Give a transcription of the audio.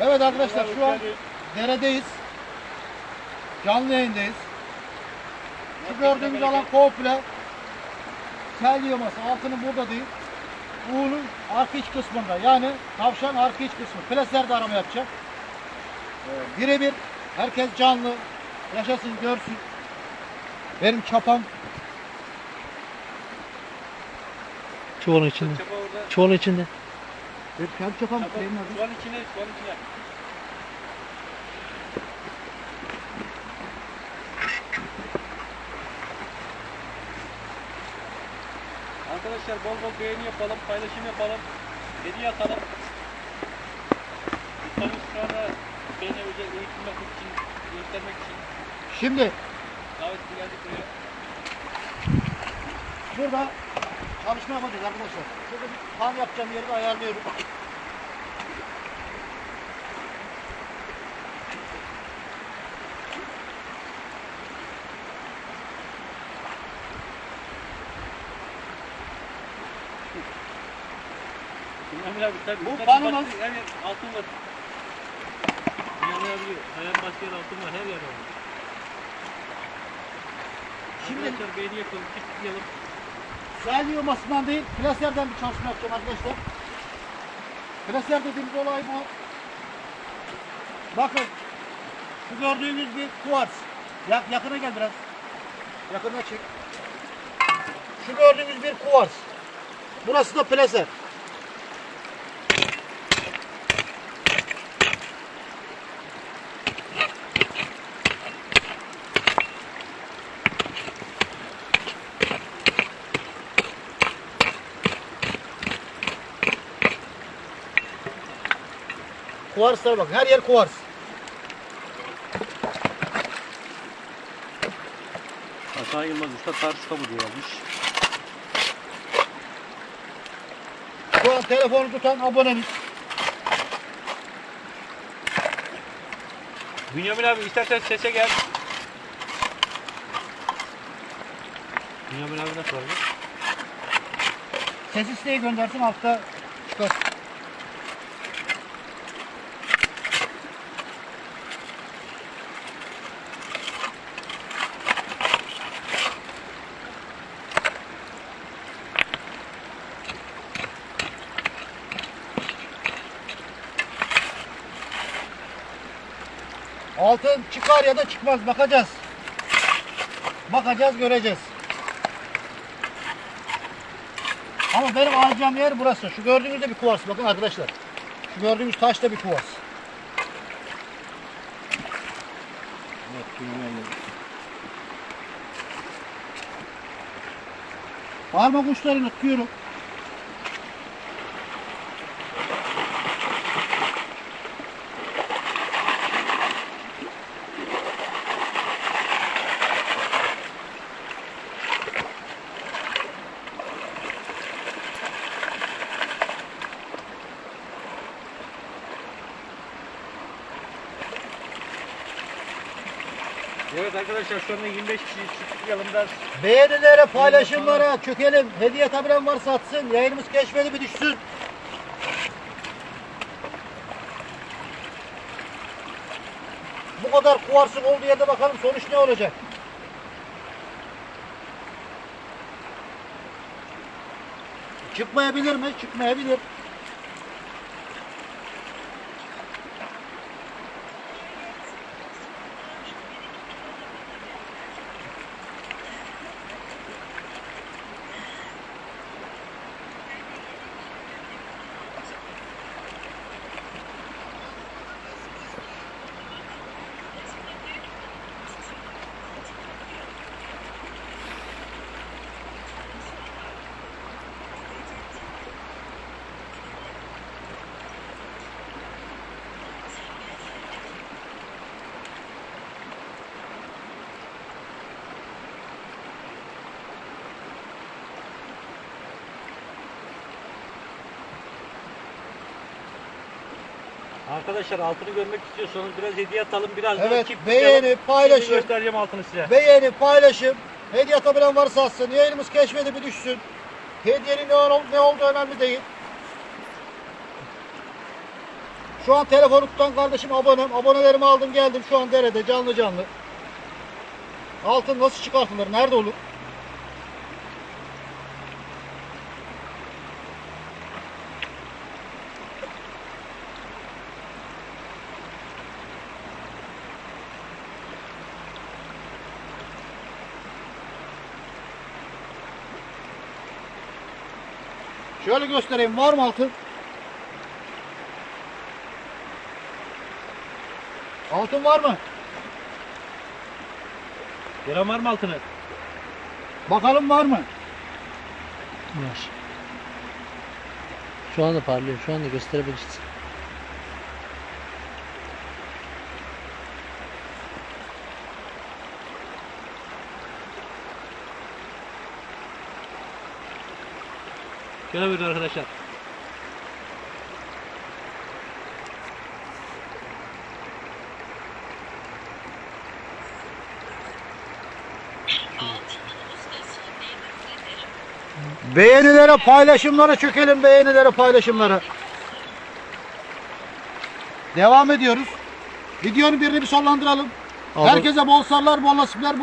Evet arkadaşlar şu an deredeyiz. Canlı yayındayız. Şu gördüğümüz alan komple sel yığması. Altının burada değil. Uğur'un arka iç kısmında. Yani tavşan arka iç kısmı. Plaslerde arama yapacak. Ee, Birebir herkes canlı yaşasın görsün. Benim çapam Çuvalın içinde. Çuvalın içinde. Benim kendi çapam şu an içine, şu an içine. Arkadaşlar bol bol beğeni yapalım, paylaşım yapalım, hediye atalım. Lütfen sonra beni özel eğitim yapmak için, göstermek için Şimdi davetli geldik buraya. Burada çalışma yapacağız arkadaşlar. Şurada bir pan yapacağım yeri ayarlıyorum. Bünyamin abi tabii. Bu panımız- Her yer altın var. Abi hayal başka yer altın var, her yer var. Şimdi- Arkadaşlar beğeni yapalım, kilitleyelim. Sel yığmasından değil, plaserden bir çalışma yapacağım arkadaşlar. Plaser dediğimiz olay bu. Bakın, şu gördüğünüz bir kuvars. Ya, yakına gel biraz. Yakına çek. Şu gördüğünüz bir kuvars. Burası da plaser. Kuvarslara bakın, her yer kuvars. Hasan Yılmaz Usta tarz kabul yazmış. Şu an telefonu tutan abonemiz. Bünyamin abi istersen sese gel. Bünyamin abi nasıl var? Ses isteği göndersin hafta çıkar. Altın çıkar ya da çıkmaz bakacağız. Bakacağız göreceğiz. Ama benim alacağım yer burası. Şu gördüğünüz de bir kuvars. Bakın arkadaşlar. Şu gördüğünüz taş da bir kuvars. Parmak uçlarını tutuyorum. Evet arkadaşlar şu anda 25 kişi çıktık yanımda. Beğenilere, paylaşımlara çökelim. Hediye tabiren varsa atsın. Yayınımız keşfedi bir düşsün. Bu kadar kuvarsın olduğu yerde bakalım sonuç ne olacak. Çıkmayabilir mi? Çıkmayabilir. Arkadaşlar altını görmek istiyorsanız biraz hediye atalım. Biraz daha Evet, çift beğeni. Şimdi göstereceğim altını size. Beğeni, paylaşım. Hediye tabiren varsa atsın. Yayınımız keşfedi bir düşsün. Hediyenin ne, ol- ne olduğu önemli değil. Şu Şu an telefonu tutan kardeşim abonem. Abonelerimi aldım geldim şu an derede canlı canlı. Altın nasıl çıkartılır? Nerede olur? Şöyle göstereyim. Var mı altın? Altın var mı? Gören var mı altını? Bakalım var mı? Var. Şu anda parlıyor. Şu anda gösterebiliriz. Şöyle buyurun arkadaşlar. Beğenilere, paylaşımlara çökelim. Beğenilere, paylaşımlara. Devam ediyoruz. Videonun birini bir sonlandıralım. Abi- Herkese bol sarılar, bol nasipler.